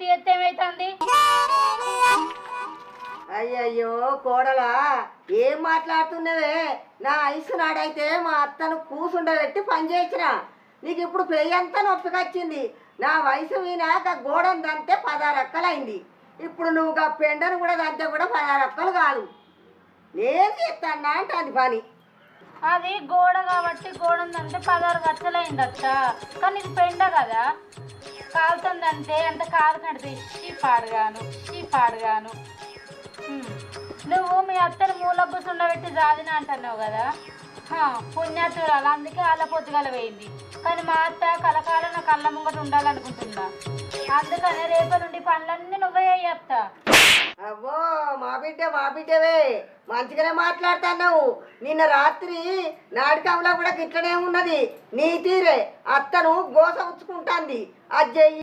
పూర్తి చేస్తే ఏమైతుంది? అయ్యయ్యో కోడలా ఏం మాట్లాడుతున్నవే? నా ఐసు నాడైతే మా అత్తను కూసుండబెట్టి పనిచేసిన నీకు ఇప్పుడు పెయ్యి అంతా నొప్పికొచ్చింది నా వయసు వినాక గోడను దంతే పదహారు అక్కలైంది. ఇప్పుడు నువ్వు గా పెండను కూడా దంతే కూడా పదహారు అక్కలు కాదు. నేను చేస్తానా అంటే అది పని. అది గోడ కాబట్టి గోడ ఉందంటే పదహారు గచ్చలైందచ్చ కానీ ఇది పెండ కదా. కాలుతుందంటే అంత కాలుకంటే ఈ పాడుగాను ఈ పాడుగాను. హ్మ్. నువ్వు మీ అత్తని మూల కూర్చుండబెట్టి జాదిన అంటున్నావు కదా. పుణ్యాతురాలు అందుకే అలా పొద్దుగల వేయింది కానీ మా అత్త కలకాలం నా కళ్ళ ముంగట ఉండాలనుకుంటున్నా. అందుకనే రేపటి నుండి పనులన్నీ నువ్వే చేస్తా బిడ్డ మా బిడ్డవే మంచిగానే మాట్లాడుతున్నావు. నిన్న రాత్రి నాటకంలో కూడా గిట్లనే ఉన్నది. నీ తీరే. అత్తను గోస ఉంచుకుంటాంది అది చెయ్యి.